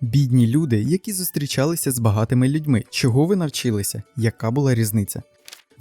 Бідні люди, які зустрічалися з багатими людьми. Чого ви навчилися? Яка була різниця?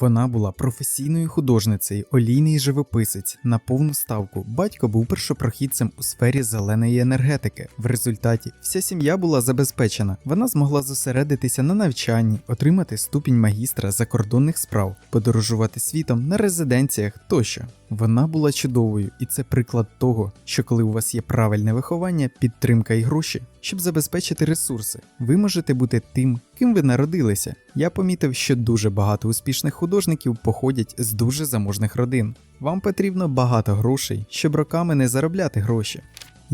Вона була професійною художницею, олійний живописець на повну ставку. Батько був першопрохідцем у сфері зеленої енергетики. В результаті вся сім'я була забезпечена. Вона змогла зосередитися на навчанні, отримати ступінь магістра закордонних справ, подорожувати світом на резиденціях тощо. Вона була чудовою, і це приклад того, що коли у вас є правильне виховання, підтримка і гроші, щоб забезпечити ресурси, ви можете бути тим, ким ви народилися. Я помітив, що дуже багато успішних художників походять з дуже заможних родин. Вам потрібно багато грошей, щоб роками не заробляти гроші.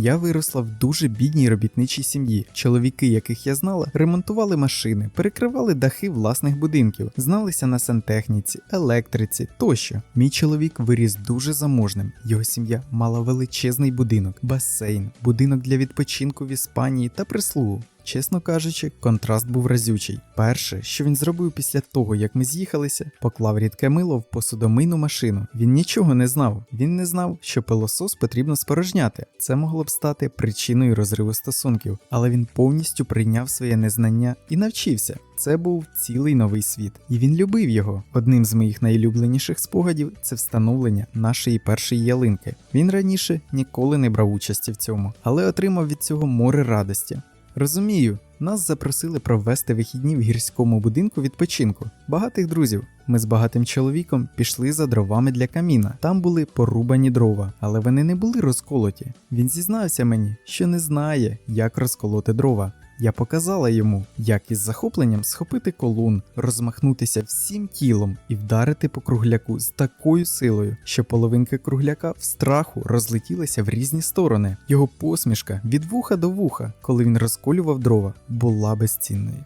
Я виросла в дуже бідній робітничій сім'ї. Чоловіки, яких я знала, ремонтували машини, перекривали дахи власних будинків, зналися на сантехніці, електриці тощо. Мій чоловік виріс дуже заможним. Його сім'я мала величезний будинок, басейн, будинок для відпочинку в Іспанії та прислугу. Чесно кажучи, контраст був разючий. Перше, що він зробив після того, як ми з'їхалися, поклав рідке мило в посудомийну машину. Він нічого не знав. Він не знав, що пилосос потрібно спорожняти. Це могло б стати причиною розриву стосунків, але він повністю прийняв своє незнання і навчився. Це був цілий новий світ, і він любив його. Одним з моїх найулюбленіших спогадів це встановлення нашої першої ялинки. Він раніше ніколи не брав участі в цьому, але отримав від цього море радості. Розумію, нас запросили провести вихідні в гірському будинку відпочинку. Багатих друзів. Ми з багатим чоловіком пішли за дровами для каміна. Там були порубані дрова, але вони не були розколоті. Він зізнався мені, що не знає, як розколоти дрова. Я показала йому, як із захопленням схопити колун, розмахнутися всім тілом і вдарити по кругляку з такою силою, що половинки кругляка в страху розлетілися в різні сторони. Його посмішка від вуха до вуха, коли він розколював дрова, була безцінною.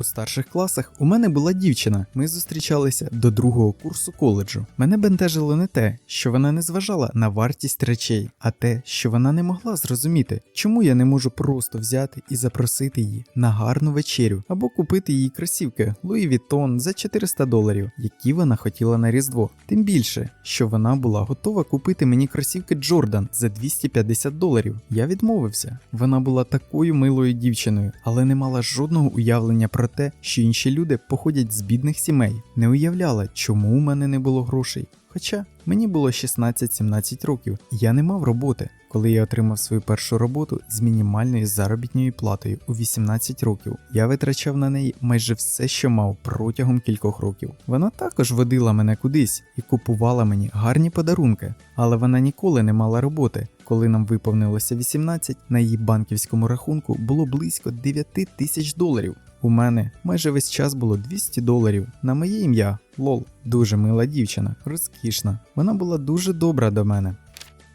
У старших класах у мене була дівчина. Ми зустрічалися до другого курсу коледжу. Мене бентежило не те, що вона не зважала на вартість речей, а те, що вона не могла зрозуміти, чому я не можу просто взяти і запросити її на гарну вечерю або купити їй кросівки Louis Vuitton за 400 доларів, які вона хотіла на Різдво. Тим більше, що вона була готова купити мені кросівки Джордан за 250 доларів. Я відмовився. Вона була такою милою дівчиною, але не мала жодного уявлення про те, що інші люди походять з бідних сімей. Не уявляла, чому у мене не було грошей. Хоча мені було 16-17 років, і я не мав роботи. Коли я отримав свою першу роботу з мінімальною заробітною платою у 18 років, я витрачав на неї майже все, що мав протягом кількох років. Вона також водила мене кудись і купувала мені гарні подарунки, але вона ніколи не мала роботи. Коли нам виповнилося 18, на її банківському рахунку було близько 9 тисяч доларів. У мене майже весь час було 200 доларів на моє ім'я Лол. Дуже мила дівчина, розкішна. Вона була дуже добра до мене.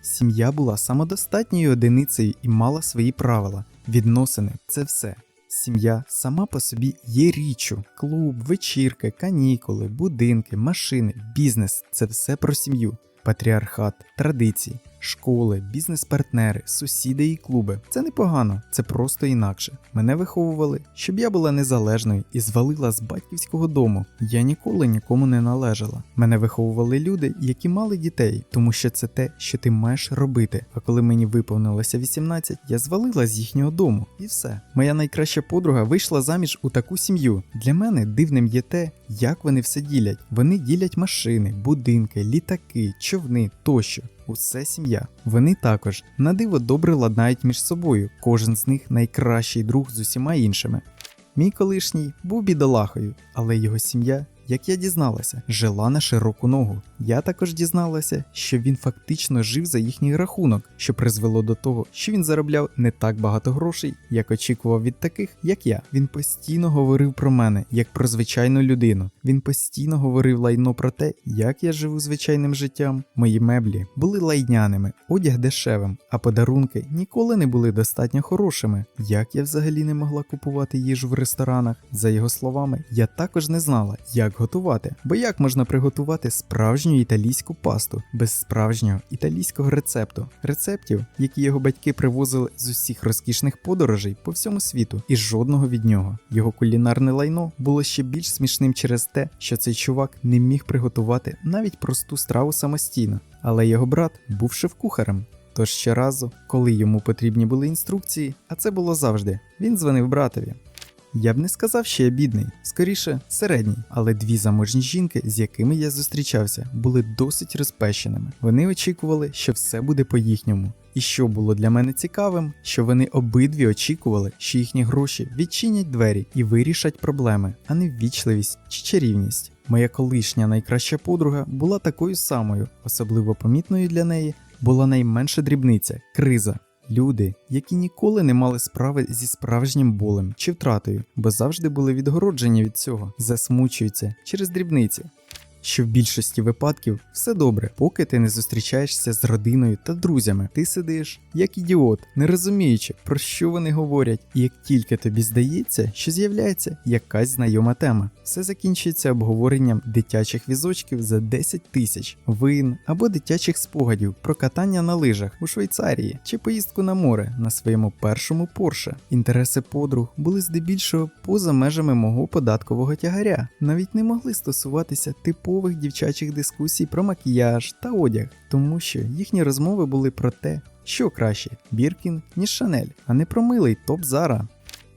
Сім'я була самодостатньою одиницею і мала свої правила. Відносини це все. Сім'я сама по собі є річчю. Клуб, вечірки, канікули, будинки, машини, бізнес це все про сім'ю. Патріархат, традиції, школи, бізнес-партнери, сусіди і клуби. Це непогано, це просто інакше. Мене виховували, щоб я була незалежною і звалила з батьківського дому. Я ніколи нікому не належала. Мене виховували люди, які мали дітей, тому що це те, що ти маєш робити. А коли мені виповнилося 18, я звалила з їхнього дому, і все. Моя найкраща подруга вийшла заміж у таку сім'ю. Для мене дивним є те, як вони все ділять. Вони ділять машини, будинки, літаки, човни тощо. Усе сім'я. Вони також на диво добре ладнають між собою. Кожен з них найкращий друг з усіма іншими. Мій колишній був бідолахою, але його сім'я, як я дізналася, жила на широку ногу. Я також дізналася, що він фактично жив за їхній рахунок, що призвело до того, що він заробляв не так багато грошей, як очікував від таких, як я. Він постійно говорив про мене як про звичайну людину. Він постійно говорив лайно про те, як я живу звичайним життям. Мої меблі були лайняними, одяг дешевим, а подарунки ніколи не були достатньо хорошими. Як я взагалі не могла купувати їжу в ресторанах? За його словами, я також не знала, як готувати, бо як можна приготувати справжню італійську пасту без справжнього італійського рецепту, рецептів, які його батьки привозили з усіх розкішних подорожей по всьому світу, і жодного від нього. Його кулінарне лайно було ще більш смішним через те, що цей чувак не міг приготувати навіть просту страву самостійно, але його брат був шеф-кухарем. Тож щоразу, коли йому потрібні були інструкції, а це було завжди, він дзвонив братові. Я б не сказав, що я бідний, скоріше середній, але дві заможні жінки, з якими я зустрічався, були досить розпещеними. Вони очікували, що все буде по-їхньому. І що було для мене цікавим, що вони обидві очікували, що їхні гроші відчинять двері і вирішать проблеми, а не ввічливість чи чарівність. Моя колишня найкраща подруга була такою самою, особливо помітною для неї була найменша дрібниця криза. Люди, які ніколи не мали справи зі справжнім болем чи втратою, бо завжди були відгороджені від цього, засмучуються через дрібниці. Що в більшості випадків все добре, поки ти не зустрічаєшся з родиною та друзями. Ти сидиш як ідіот, не розуміючи, про що вони говорять, і як тільки тобі здається, що з'являється якась знайома тема, все закінчується обговоренням дитячих візочків за 10 тисяч, вин або дитячих спогадів про катання на лижах у Швейцарії чи поїздку на море на своєму першому Порше. Інтереси подруг були здебільшого поза межами мого податкового тягаря, навіть не могли стосуватися типових дівчачих дискусій про макіяж та одяг, тому що їхні розмови були про те, що краще Біркін, ніж Шанель, а не про милий топ Зара.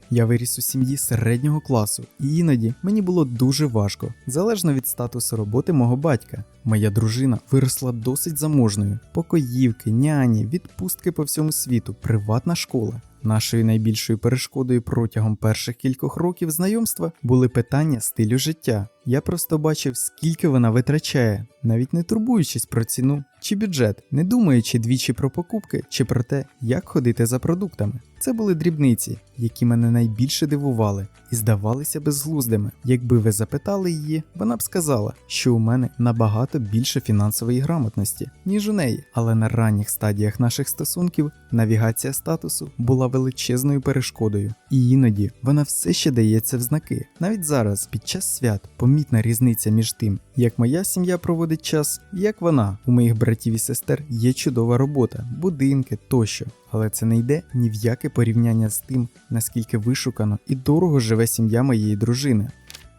Я виріс у сім'ї середнього класу, і іноді мені було дуже важко, залежно від статусу роботи мого батька. Моя дружина виросла досить заможною: покоївки, няні, відпустки по всьому світу, приватна школа. Нашою найбільшою перешкодою протягом перших кількох років знайомства були питання стилю життя. Я просто бачив, скільки вона витрачає, навіть не турбуючись про ціну чи бюджет, не думаючи двічі про покупки чи про те, як ходити за продуктами. Це були дрібниці, які мене найбільше дивували і здавалися безглуздими. Якби ви запитали її, вона б сказала, що у мене набагато більше фінансової грамотності, ніж у неї. Але на ранніх стадіях наших стосунків навігація статусу була величезною перешкодою, і іноді вона все ще дається в знаки. Навіть зараз, під час свят, помітна різниця між тим, як моя сім'я проводить час, і як вона. У моїх братів і сестер є чудова робота, будинки тощо. Але це не йде ні в яке порівняння з тим, наскільки вишукано і дорого живе сім'я моєї дружини.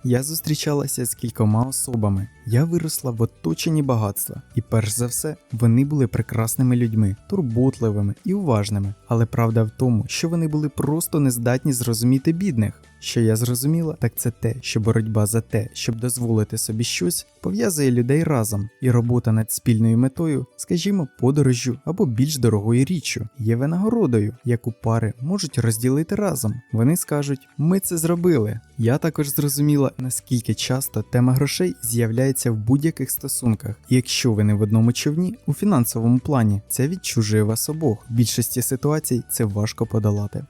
Я зустрічалася з кількома особами. Я виросла в оточенні багатства, і перш за все, вони були прекрасними людьми, турботливими і уважними. Але правда в тому, що вони були просто нездатні зрозуміти бідних. Що я зрозуміла, так це те, що боротьба за те, щоб дозволити собі щось, пов'язує людей разом, і робота над спільною метою, скажімо, подорожжю або більш дорогою річчю, є винагородою, яку пари можуть розділити разом. Вони скажуть, ми це зробили. Я також зрозуміла, наскільки часто тема грошей з'являється в будь-яких стосунках, і якщо ви не в одному човні у фінансовому плані, це відчужує вас обох. В більшості ситуацій це важко подолати.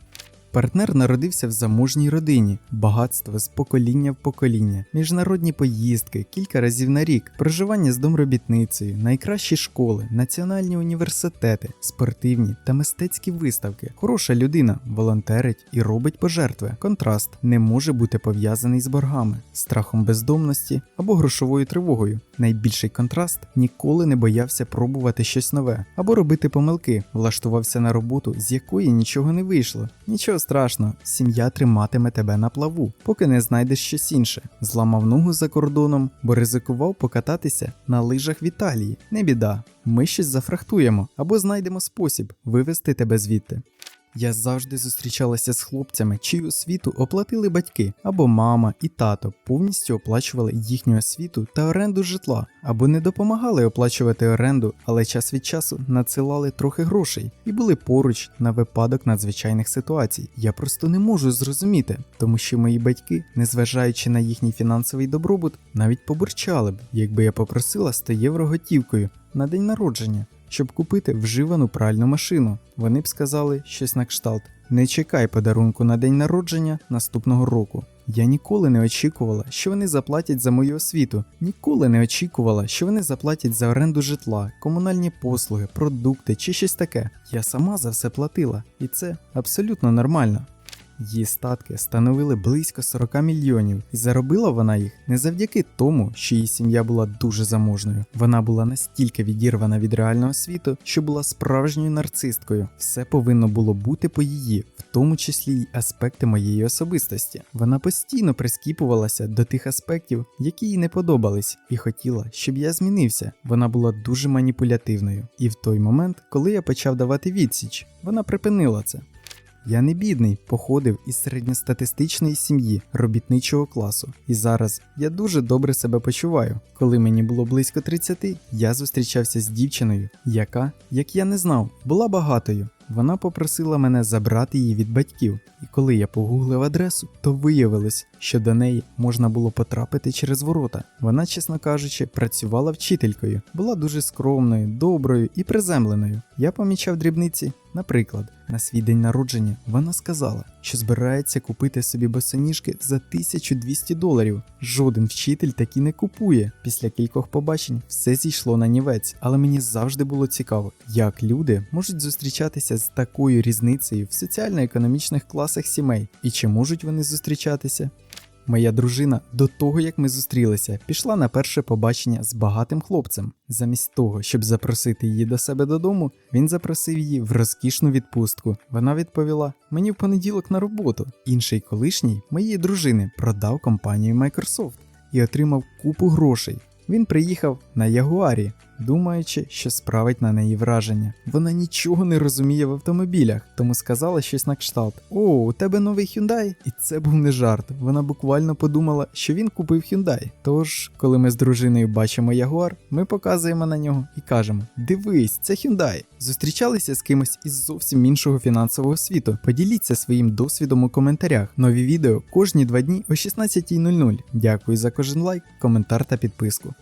Партнер народився в заможній родині, багатство з покоління в покоління, міжнародні поїздки кілька разів на рік, проживання з домробітницею, найкращі школи, національні університети, спортивні та мистецькі виставки. Хороша людина волонтерить і робить пожертви. Контраст не може бути пов'язаний з боргами, страхом бездомності або грошовою тривогою. Найбільший контраст ніколи не боявся пробувати щось нове або робити помилки, влаштувався на роботу, з якої нічого не вийшло. Нічого страшного, сім'я триматиме тебе на плаву, поки не знайдеш щось інше. Зламав ногу за кордоном, бо ризикував покататися на лижах в Італії. Не біда. Ми щось зафрахтуємо або знайдемо спосіб вивести тебе звідти. Я завжди зустрічалася з хлопцями, чию освіту оплатили батьки, або мама і тато повністю оплачували їхню освіту та оренду житла, або не допомагали оплачувати оренду, але час від часу надсилали трохи грошей і були поруч на випадок надзвичайних ситуацій. Я просто не можу зрозуміти, тому що мої батьки, незважаючи на їхній фінансовий добробут, навіть побурчали б, якби я попросила 100 євро готівкою на день народження щоб купити вживану пральну машину. Вони б сказали щось на кшталт: не чекай подарунку на день народження наступного року. Я ніколи не очікувала, що вони заплатять за мою освіту, ніколи не очікувала, що вони заплатять за оренду житла, комунальні послуги, продукти чи щось таке. Я сама за все платила, і це абсолютно нормально. Її статки становили близько 40 мільйонів, і заробила вона їх не завдяки тому, що її сім'я була дуже заможною. Вона була настільки відірвана від реального світу, що була справжньою нарцисткою. Все повинно було бути по її, в тому числі й аспекти моєї особистості. Вона постійно прискіпувалася до тих аспектів, які їй не подобались, і хотіла, щоб я змінився. Вона була дуже маніпулятивною. І в той момент, коли я почав давати відсіч, вона припинила це. Я не бідний, походив із середньостатистичної сім'ї робітничого класу, і зараз я дуже добре себе почуваю. Коли мені було близько 30, я зустрічався з дівчиною, яка, як я не знав, була багатою. Вона попросила мене забрати її від батьків, і коли я погуглив адресу, то виявилось, що до неї можна було потрапити через ворота. Вона, чесно кажучи, працювала вчителькою, була дуже скромною, доброю і приземленою. Я помічав дрібниці. Наприклад, на свій день народження вона сказала, що збирається купити собі босоніжки за 1200 доларів. Жоден вчитель такі не купує. Після кількох побачень все зійшло на нівець, але мені завжди було цікаво, як люди можуть зустрічатися з такою різницею в соціально-економічних класах сімей, і чи можуть вони зустрічатися. Моя дружина до того, як ми зустрілися, пішла на перше побачення з багатим хлопцем. Замість того, щоб запросити її до себе додому, він запросив її в розкішну відпустку. Вона відповіла: Мені в понеділок на роботу. Інший колишній моєї дружини продав компанію Microsoft і отримав купу грошей. Він приїхав на Ягуарі, думаючи, що справить на неї враження. Вона нічого не розуміє в автомобілях, тому сказала щось на кшталт: О, у тебе новий Hyundai? І це був не жарт. Вона буквально подумала, що він купив Hyundai. Тож, коли ми з дружиною бачимо Ягуар, ми показуємо на нього і кажемо: Дивись, це Hyundai. Зустрічалися з кимось із зовсім іншого фінансового світу. Поділіться своїм досвідом у коментарях. Нові відео кожні два дні о 16.00. Дякую за кожен лайк, коментар та підписку.